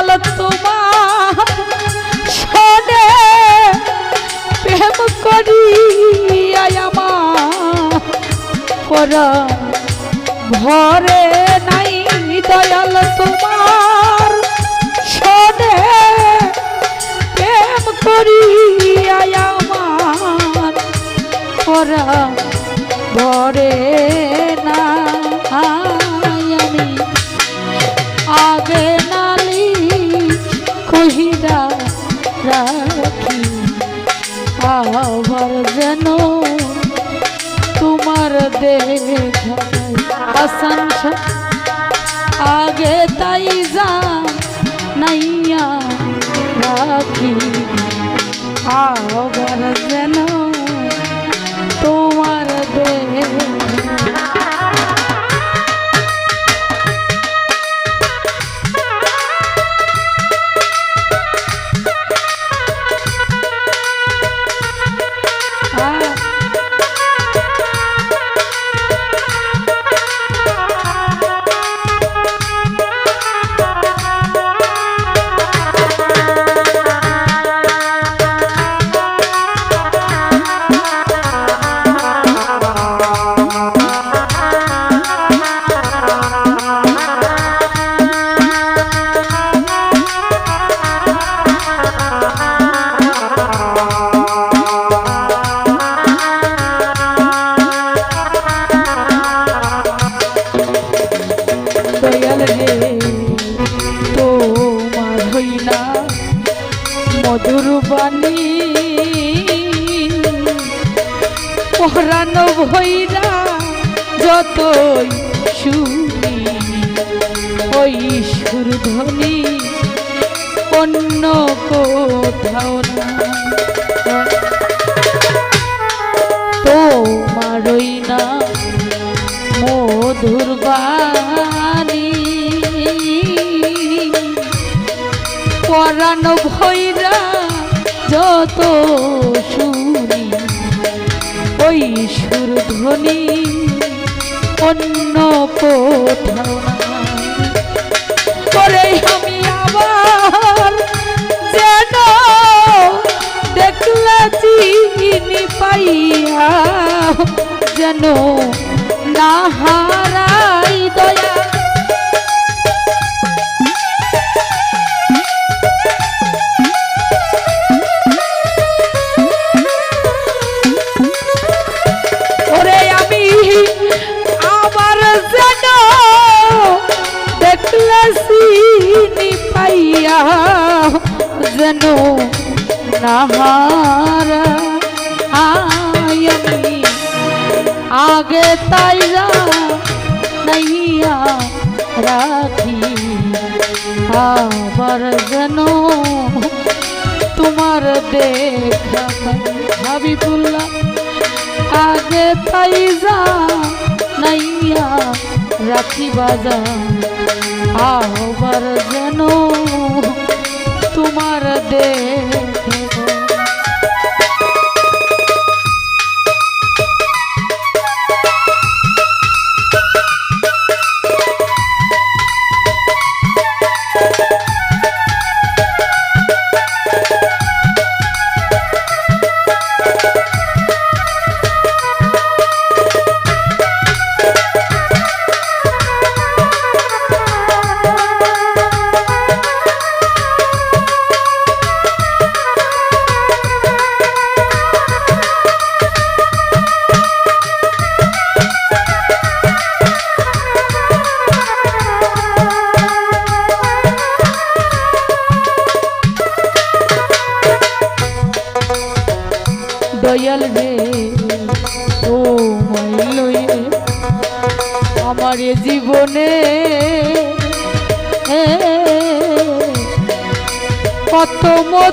দয়াল তোমার প্রেম করি আমার ভরে নাই দয়াল তোমার সনে প্রেম করি আমার ভরে তোমার দেখা আসান আগে তাই যা নাইয়া রাখি আবার যেন ভৈরা যতই শুনি, ওই সুর ধ্বনি অন্য কোথাও না। তোমারই না মধুর বাণী। পরাণ ভৈরা যত শুনি ওই সুর ধ্বনি, অন্য কোথাও আমি আবার যেন দেখলে চিনি পাইয়া, যেন না হারাই দয়া। আই আমি আগে তাইরা নাইয়া রাখি, আবার যেন তোমার দেখা হাবিবুল্লাহ, আগে পাইজা নাইয়া রাখি বাজা আবার যেন তোমার দেখব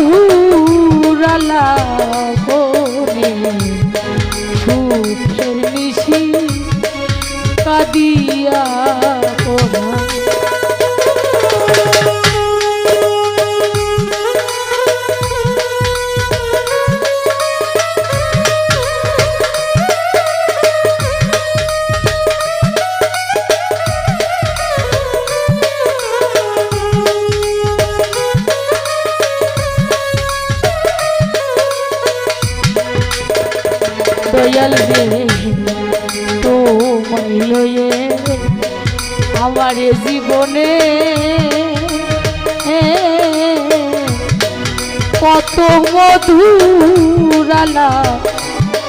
মধুরালা দয়াল রে। তোমায় লয়ে আমার জীবনে কত মধুরালা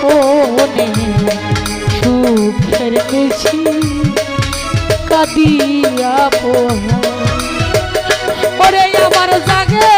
ওনে সুখের বেশি কাদিয়া পোহা আমার জাগে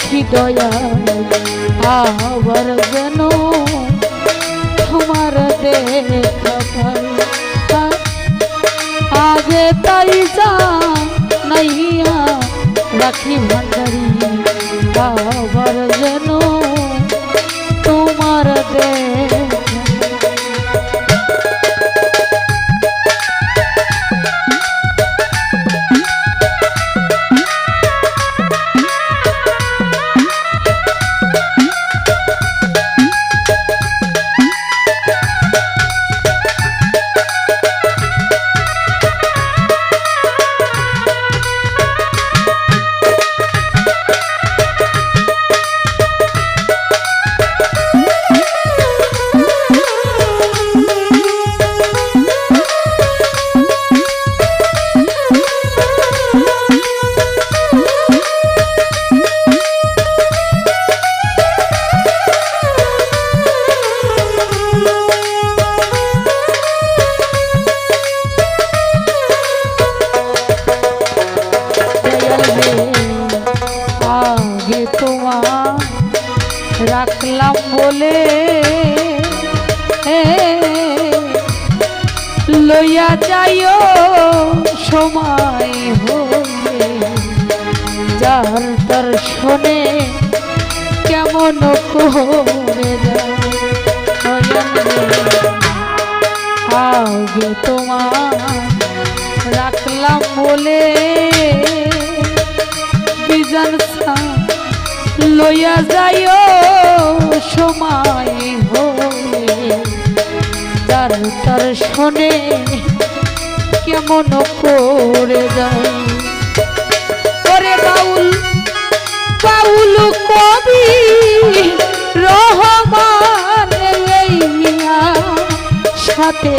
রাখি দয়া আবার যেন তোমার দেখা পাই। আগে তাই যা নাইয়া রাখি ভান্ডারি আবার যেন তোমার দেখা লইয়া যাইও, সময় হলে যার দর্শনে কেমন করে আগে তোমার রাখলাম বলে বিজন লইয়া যাইও, সময় হলে তার তার শোনে কেমন করে যায়। ওরে বাউল বাউল কবি রহমান সাথে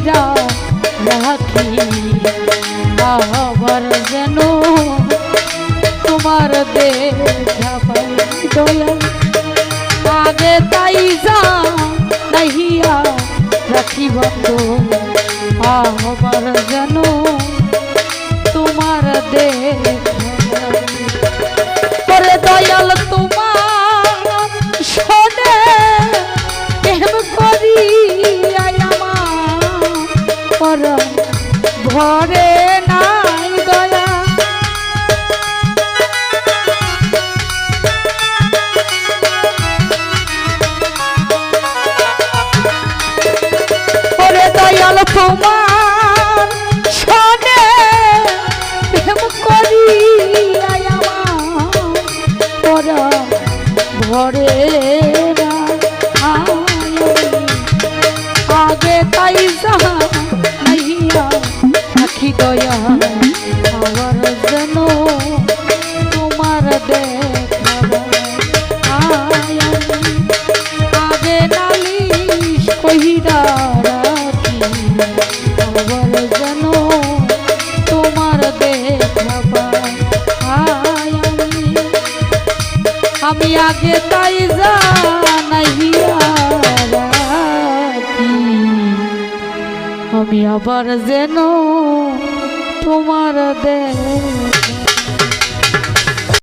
কহিরা রাখি আবার যেন তোমার দেখা পাই দয়া আগে তাই যা নাহিয়া তোমার দেখা আগে তাই জানাইয়া আমি আবার যেন তোমার দেখা